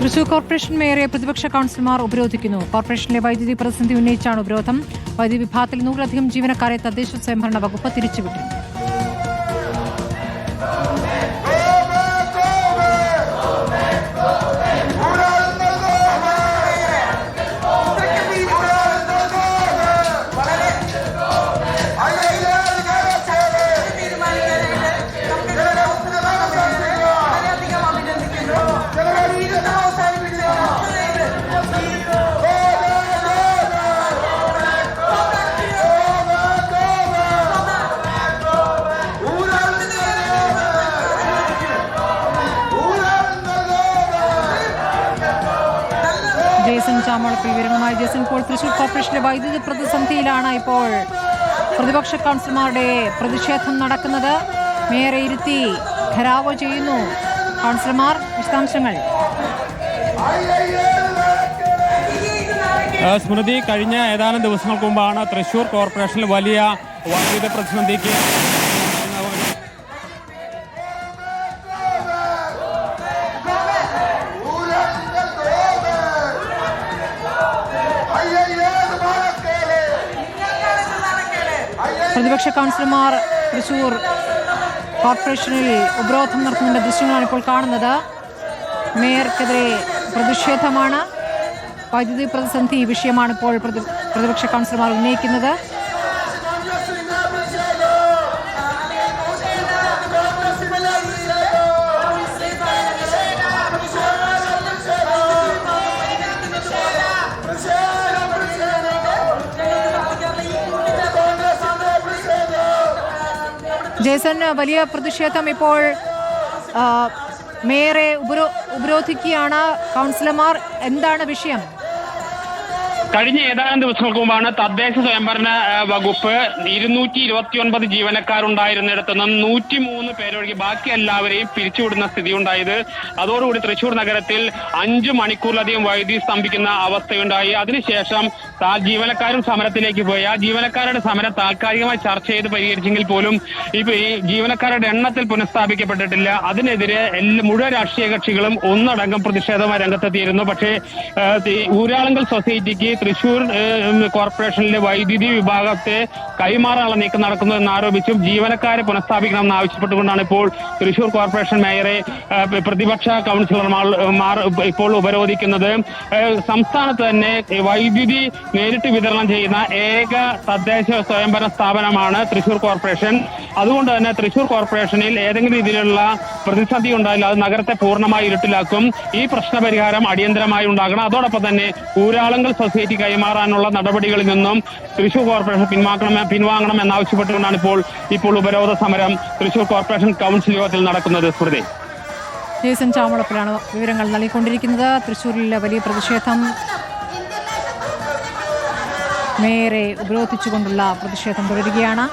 Thrissur corporation മേയറെ പ്രതിപക്ഷ കൌൺസിലർമാർ ഉപരോധിക്കുന്നു. കോർപ്പറേഷനിലെ വൈദ്യുതി പ്രതിസന്ധി ഉന്നയിച്ചാണ് ഉപരോധം. വൈദ്യുതി വിഭാഗത്തിൽ നൂറിലധികം ജീവനക്കാരെ തദ്ദേശ സ്വയംഭരണ വകുപ്പ് തിരിച്ചുവിട്ടിരുന്നു. ജേസൺ ചാമളത്തിൽ വിവരങ്ങളുമായി ജേസൺ ഇപ്പോൾ തൃശൂർ കോർപ്പറേഷന്റെ വൈദ്യുതി പ്രതിസന്ധിയിലാണ് ഇപ്പോൾ പ്രതിപക്ഷ കൗൺസിലർമാരുടെ പ്രതിഷേധം നടക്കുന്നത്. മേയറെ ഇരുത്തി ഖരാവോ ചെയ്യുന്നു കൗൺസിലർമാർ. വിശദാംശങ്ങൾ. സ്മൃതി കഴിഞ്ഞ ഏതാനും ദിവസങ്ങൾക്ക് മുമ്പാണ് തൃശൂർ കോർപ്പറേഷനിൽ വലിയ വൈദ്യുത പ്രതിസന്ധിക്ക് പ്രതിപക്ഷ കൗൺസിലർമാർ തൃശൂർ കോർപ്പറേഷനിൽ ഉപരോധം നടത്തുന്ന ദൃശ്യങ്ങളാണ് ഇപ്പോൾ കാണുന്നത്. മേയർക്കെതിരെ പ്രതിഷേധമാണ്. വൈദ്യുതി പ്രതിസന്ധി വിഷയമാണ് ഇപ്പോൾ പ്രതിപക്ഷ കൗൺസിലർമാർ ഉന്നയിക്കുന്നത്. ജേസൺ വലിയ പ്രതിഷേധം ഇപ്പോൾ മേയറെ ഉപരോ ഉപരോധിക്കുകയാണ് കൗൺസിലർമാർ. എന്താണ് വിഷയം? കഴിഞ്ഞ ഏതാനും ദിവസങ്ങൾക്ക് മുമ്പാണ് തദ്ദേശ സ്വയംഭരണ വകുപ്പ് ഇരുന്നൂറ്റി ഇരുപത്തി ഒൻപത് ജീവനക്കാരുണ്ടായിരുന്നിടത്ത് നിന്ന് നൂറ്റി മൂന്ന് പേരൊഴികെ ബാക്കി എല്ലാവരെയും പിരിച്ചുവിടുന്ന സ്ഥിതി ഉണ്ടായത് അതോടുകൂടി തൃശൂർ നഗരത്തിൽ അഞ്ചു മണിക്കൂറിലധികം വൈദ്യുതി സ്തംഭിക്കുന്ന അവസ്ഥയുണ്ടായി. അതിനുശേഷം ജീവനക്കാരും സമരത്തിലേക്ക് പോയി. ആ ജീവനക്കാരുടെ സമരം താൽക്കാലികമായി ചർച്ച ചെയ്ത് പരിഹരിച്ചെങ്കിൽ പോലും ഇപ്പൊ ഈ ജീവനക്കാരുടെ എണ്ണത്തിൽ പുനഃസ്ഥാപിക്കപ്പെട്ടിട്ടില്ല. അതിനെതിരെ എല്ലാ മുഴുവൻ രാഷ്ട്രീയ കക്ഷികളും ഒന്നടങ്കം പ്രതിഷേധമായി രംഗത്തെത്തിയിരുന്നു. പക്ഷേ ഊരാളുങ്കൽ സൊസൈറ്റിക്ക് തൃശൂർ കോർപ്പറേഷനിലെ വൈദ്യുതി വിഭാഗത്തെ കൈമാറാനുള്ള നീക്കം നടക്കുന്നു എന്നാരോപിച്ചും ജീവനക്കാരെ പുനഃസ്ഥാപിക്കണമെന്ന് ആവശ്യപ്പെട്ടുകൊണ്ടാണ് ഇപ്പോൾ തൃശൂർ കോർപ്പറേഷൻ മേയറെ പ്രതിപക്ഷ കൗൺസിലർമാർ മാർ ഇപ്പോൾ ഉപരോധിക്കുന്നത്. സംസ്ഥാനത്ത് തന്നെ വൈദ്യുതി നേരിട്ട് വിതരണം ചെയ്യുന്ന ഏക തദ്ദേശ സ്വയംഭരണ സ്ഥാപനമാണ് തൃശൂർ കോർപ്പറേഷൻ. അതുകൊണ്ട് തന്നെ തൃശൂർ കോർപ്പറേഷനിൽ ഏതെങ്കിലും രീതിയിലുള്ള പ്രതിസന്ധി ഉണ്ടായാൽ അത് നഗരത്തെ പൂർണമായി ഇരുട്ടിലാക്കും. ഈ പ്രശ്ന പരിഹാരം അടിയന്തരമായി ഉണ്ടാകണം. അതോടൊപ്പം തന്നെ ഊരാളുങ്കൽ സൊസൈറ്റി കൈമാറാനുള്ള നടപടികളിൽ നിന്നും തൃശൂർ കോർപ്പറേഷൻ പിൻവാങ്ങണം പിൻവാങ്ങണം എന്നാവശ്യപ്പെട്ടുകൊണ്ടാണ് ഇപ്പോൾ ഇപ്പോൾ ഉപരോധ സമരം തൃശൂർ കോർപ്പറേഷൻ കൗൺസിൽ യോഗത്തിൽ നടക്കുന്നത്. സ്മൃതി. ജേസൻ ചാമളപ്പിലാണ് വിവരങ്ങൾ നൽകിക്കൊണ്ടിരിക്കുന്നത്. തൃശ്ശൂരിലെ വലിയ പ്രതിഷേധം. മേയറെ ഉപരോധിച്ചുകൊണ്ടുള്ള പ്രതിഷേധം തുടരുകയാണ്.